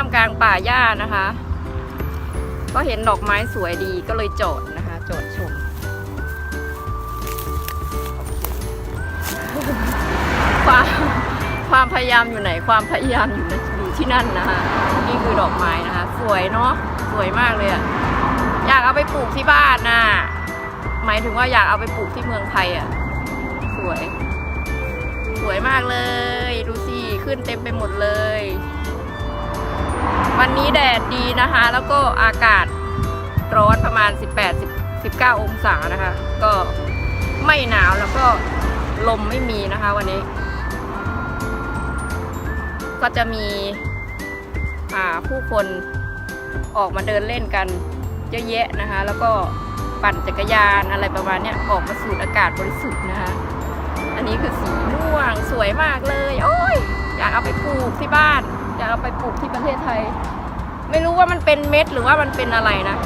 ามกลางป่าหญ้านะคะ ก็เห็นดอกไม้สวยดีก็เลยจอดนะคะจอดชมความความพยายามอยู่ไหนความพยายามอยู่นะอยู่ที่นั่นนะคะนี่คือดอกไม้นะคะ สวยเนาะสวยมากเลยอะอยากเอาไปปลูกที่บ้านน่ะหมายถึงว่าอยากเอาไปปลูกที่เมืองไทยอะสวย สวยมากเลย ดูสิขึ้นเต็มไปหมดเลย วันนี้แดดดีนะคะ แล้วก็อากาศร้อนประมาณ 18 19 องศานะคะ ก็ไม่หนาวแล้วก็ลมไม่มีนะคะวันนี้ ก็จะมีผู้คนออกมาเดินเล่นกันเยอะแยะนะคะ แล้วก็ปั่นจักรยานอะไรประมาณนี้ออกมาสูดอากาศบริสุทธิ์นะคะ อันนี้คือสีม่วงสวยมากเลย โอ้ยอยากเอาไปปลูกที่บ้าน อยากเอาไปปลูกที่ประเทศไทย ไม่รู้ว่ามันเป็นเม็ดหรือว่ามันเป็นอะไรนะ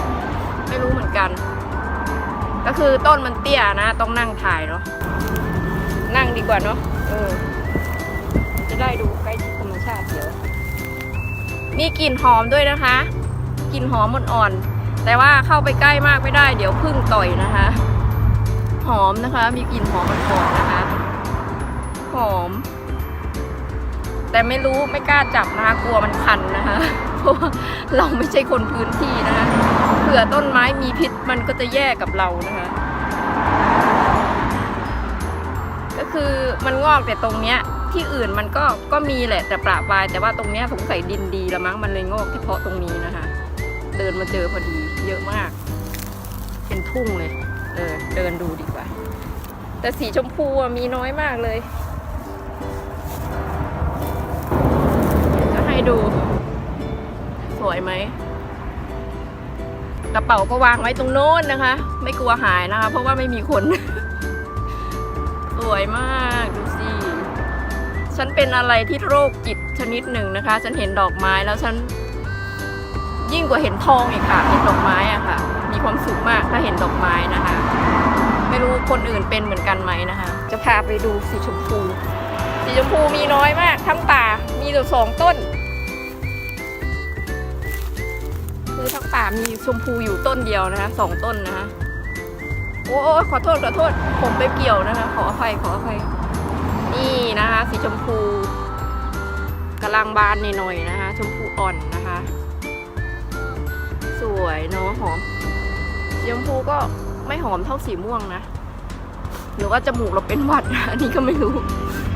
ไม่รู้เหมือนกัน ก็คือต้นมันเตี้ยนะ ต้องนั่งถ่ายเนาะนั่งดีกว่าเนาะเออจะได้ดูใกล้ธรรมชาติเดี๋ยวมีกลิ่นหอมด้วยนะคะกลิ่นหอมอ่อนๆแต่ว่าเข้าไปใกล้มากไม่ได้ เดี๋ยวพึ่งต่อยนะคะ หอมนะคะ มีกลิ่นหอมอ่อนๆนะคะ หอม แต่ไม่รู้ไม่กล้าจับนะคะกลัวมันคันนะคะเพราะว่าเราไม่ใช่คนพื้นที่นะคะเผื่อต้นไม้มีพิษมันก็จะแย่กับเรานะคะก็คือมันงอกแต่ตรงเนี้ยที่อื่นมันก็ก็มีแหละแต่ประปรายแต่ว่าตรงเนี้ยสงสัยดินดีละมั้งมันเลยงอกเฉพาะตรงนี้นะคะ เดินมาเจอพอดีเยอะมาก เป็นทุ่งเลยเออเดินดูดีกว่า แต่สีชมพูมีน้อยมากเลย ดู สวยไหม กระเป๋าก็วางไว้ตรงโน้นนะคะ ไม่กลัวหายนะคะ เพราะว่าไม่มีคน สวยมากดูสิ ฉันเป็นอะไรที่โรคจิตชนิดหนึ่งนะคะ ฉันเห็นดอกไม้แล้วฉัน ยิ่งกว่าเห็นทองอีกค่ะ เห็นดอกไม้อะค่ะ มีความสุขมากถ้าเห็นดอกไม้นะคะ ไม่รู้คนอื่นเป็นเหมือนกันไหมนะคะ จะพาไปดูสีชมพูสีชมพูมีน้อยมากทั้งป่ามีแต่สองต้น คือทั้งป่ามีชมพูอยู่ต้นเดียวนะคะสองต้นนะคะโอ้ขอโทษขอโทษ ผมไปเกี่ยวนะคะ ขออภัยขออภัยนี่นะคะสีชมพูกำลังบานหน่อยๆนะคะ ชมพูอ่อนนะคะ สวยเนาะหอมสีชมพูก็ไม่หอมเท่าสีม่วงนะหรือว่าจมูกเราเป็นหวัดอันนี้ก็ไม่รู้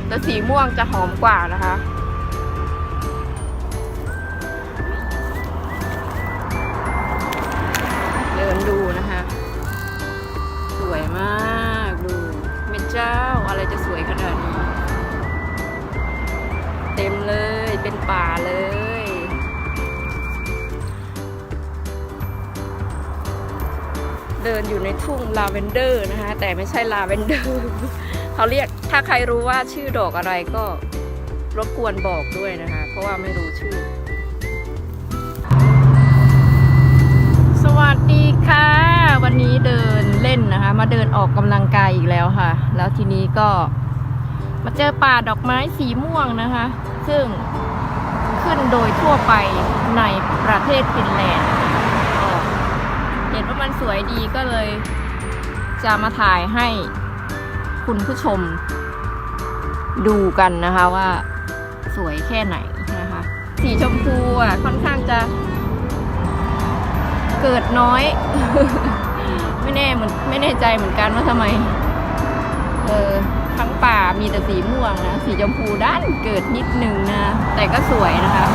แต่สีม่วงจะหอมกว่านะคะ เจ้าอะไรจะสวยขนาดนี้ เต็มเลยเป็นป่าเลย เดินอยู่ในทุ่งลาเวนเดอร์นะคะ แต่ไม่ใช่ลาเวนเดอร์เขาเรียกถ้าใครรู้ว่าชื่อดอกอะไรก็รบกวนบอกด้วยนะคะ เพราะว่าไม่รู้ชื่อ สวัสดีค่ะ วันนี้เด นเล่นนะคะ มาเดินออกกำลังกายอีกแล้วค่ะ แล้วทีนี้ก็มาเจอป่าดอกไม้สีม่วงนะคะ ซึ่งขึ้นโดยทั่วไปในประเทศฟินแลนด์เห็นว่ามันสวยดีก็เลย จะมาถ่ายให้คุณผู้ชมดูกันนะคะว่าสวยแค่ไหนนะคะ สีชมพูอะค่อนข้างจะเกิดน้อย ไม่แน่เหมือนไม่แน่ใจเหมือนกันว่าทำไม เออทั้งป่ามีแต่สีม่วงนะ สีชมพูด้านเกิดนิดนึงนะ แต่ก็สวยนะคะ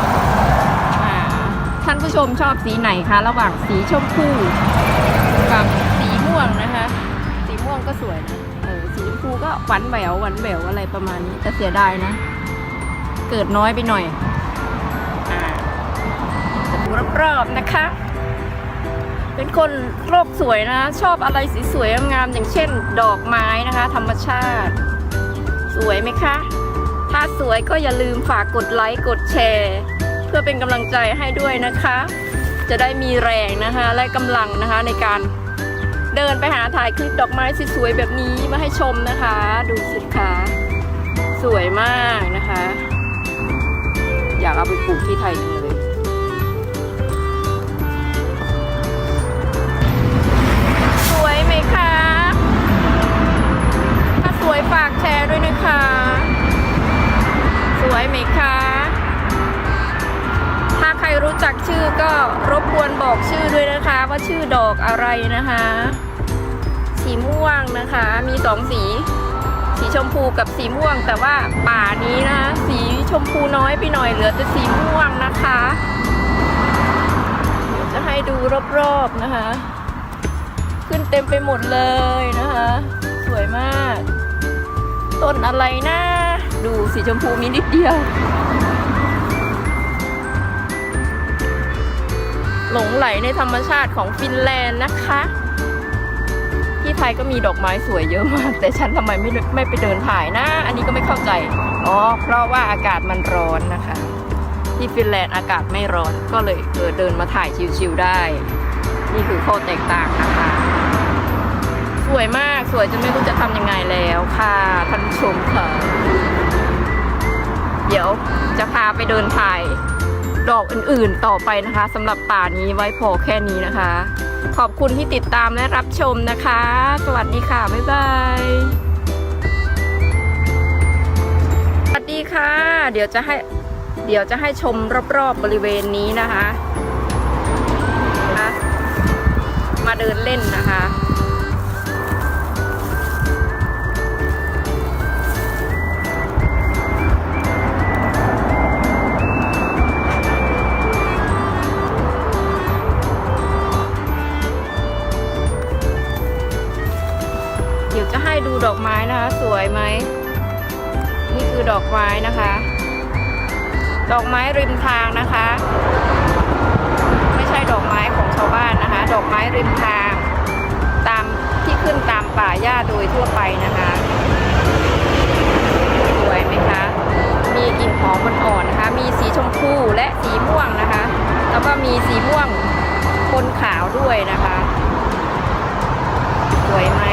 ท่านผู้ชมชอบสีไหนคะ ระหว่างสีชมพูกับสีม่วงนะคะ สีม่วงก็สวยนะเออสีชมพูก็หวานแหววหวานแหววอะไรประมาณนี้แต่เสียดายนะ เกิดน้อยไปหน่อยอ่าจะดูรอบๆนะคะ เป็นคนโลกสวยนะ ชอบอะไรสีสวยๆงามอย่างเช่น ดอกไม้นะคะ ธรรมชาติ สวยไหมคะ ถ้าสวยก็อย่าลืมฝากกดไลค์กดแชร์ เพื่อเป็นกำลังใจให้ด้วยนะคะ จะได้มีแรงนะคะ และกำลังนะคะในการเดินไปหาถ่ายคลิปดอกไม้สวยๆแบบนี้มาให้ชมนะคะ ดูสิคะสวยมากนะคะ อยากเอาไปปลูกที่ไทยจังเลย ไหมคะ ถ้าสวยฝากแชร์ด้วยนะคะ สวยไหมคะ ถ้าใครรู้จักชื่อก็รบกวนบอกชื่อด้วยนะคะ ว่าชื่อดอกอะไรนะคะ สีม่วงนะคะ มีสองสี สีชมพูกับสีม่วง แต่ว่าป่านี้นะ สีชมพูน้อยไปหน่อยเหลือจะสีม่วงนะคะจะให้ดูรอบๆนะคะ ขึ้นเต็มไปหมดเลยนะคะ สวยมาก ต้นอะไรนะดูสีชมพูมีนิดเดียว หลงไหลในธรรมชาติของฟินแลนด์นะคะ ที่ไทยก็มีดอกไม้สวยเยอะมาก แต่ฉันทำไมไม่ไม่ไปเดินถ่ายนะ อันนี้ก็ไม่เข้าใจ อ๋อ เพราะว่าอากาศมันร้อนนะคะ ที่ฟินแลนด์อากาศไม่ร้อนก็เลยเออเดินมาถ่ายชิวๆได้ นี่คือข้อแตกต่างนะคะ สวยมากสวยจนไม่รู้จะทำยังไงแล้วค่ะท่านชมค่ะ เดี๋ยวจะพาไปเดินถ่ายดอกอื่นๆต่อไปนะคะสำหรับป่านี้ไว้พอแค่นี้นะคะ ขอบคุณที่ติดตามและรับชมนะคะ สวัสดีค่ะ บ๊ายบายสวัสดีค่ะ เดี๋ยวจะให้เดี๋ยวจะให้ชมรอบๆบริเวณนี้นะคะ มาเดินเล่นนะคะ ไหม นี่คือดอกไม้นะคะ ดอกไม้ริมทางนะคะ ไม่ใช่ดอกไม้ของชาวบ้านนะคะ ดอกไม้ริมทาง ตามที่ขึ้นตามป่าหญ้าโดยทั่วไปนะคะสวยไหมคะ มีกลิ่นหอมอ่อนๆนะคะ มีสีชมพูและสีม่วงนะคะ แล้วก็มีสีม่วงปนขาวด้วยนะคะ สวยไหม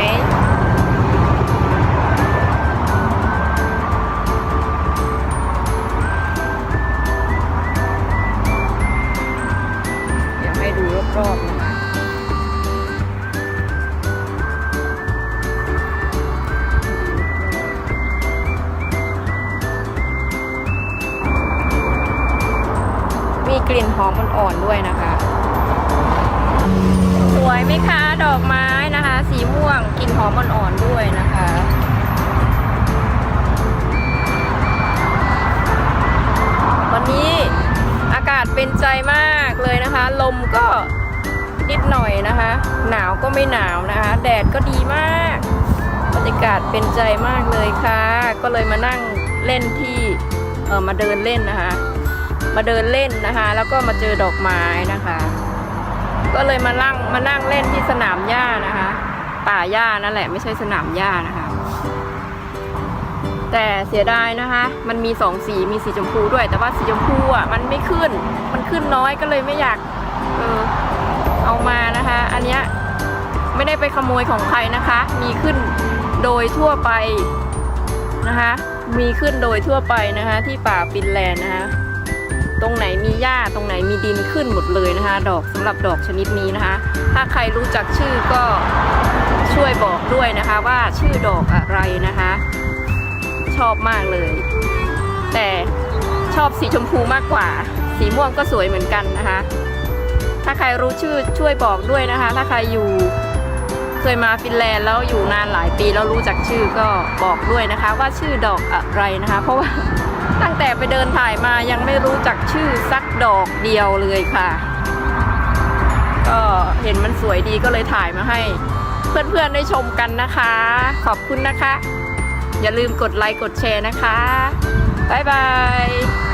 กลิ่นหอมอ่อนๆด้วยนะคะ สวยไหมคะดอกไม้นะคะ สีม่วงกลิ่นหอมอ่อนๆด้วยนะคะวันนี้อากาศเป็นใจมากเลยนะคะ ลมก็นิดหน่อยนะคะ หนาวก็ไม่หนาวนะคะ แดดก็ดีมากบรรยากาศเป็นใจมากเลยค่ะ ก็เลยมานั่งเล่นที่เออมาเดินเล่นนะคะ มาเดินเล่นนะคะ แล้วก็มาเจอดอกไม้นะคะ ก็เลยมานั่งมานั่งเล่นที่สนามหญ้านะคะ ป่าหญ้านั่นแหละไม่ใช่สนามหญ้านะคะ แต่เสียดายนะคะ มันมีสองสีมีสีชมพูด้วย แต่ว่าสีชมพูอะมันไม่ขึ้น มันขึ้นน้อยก็เลยไม่อยากเออเอามานะคะ อันเนี้ยไม่ได้ไปขโมยของใครนะคะ มีขึ้นโดยทั่วไปนะคะ มีขึ้นโดยทั่วไปนะคะ ที่ป่าฟินแลนด์นะคะ ตรงไหนมีหญ้าตรงไหนมีดินขึ้นหมดเลยนะคะ ดอกสำหรับดอกชนิดนี้นะคะ ถ้าใครรู้จักชื่อก็ช่วยบอกด้วยนะคะว่าชื่อดอกอะไรนะคะ ชอบมากเลย แต่ชอบสีชมพูมากกว่า สีม่วงก็สวยเหมือนกันนะคะ ถ้าใครรู้ชื่อช่วยบอกด้วยนะคะ ถ้าใครอยู่เคยมาฟินแลนด์แล้วอยู่นานหลายปีแล้วรู้จักชื่อก็บอกด้วยนะคะ ว่าชื่อดอกอะไรนะคะ เพราะว่า ตั้งแต่ไปเดินถ่ายมายังไม่รู้จักชื่อสักดอกเดียวเลยค่ะ ก็เห็นมันสวยดีก็เลยถ่ายมาให้ เพื่อนๆได้ชมกันนะคะ ขอบคุณนะคะ อย่าลืมกดไลค์กดแชร์นะคะ บ๊ายบาย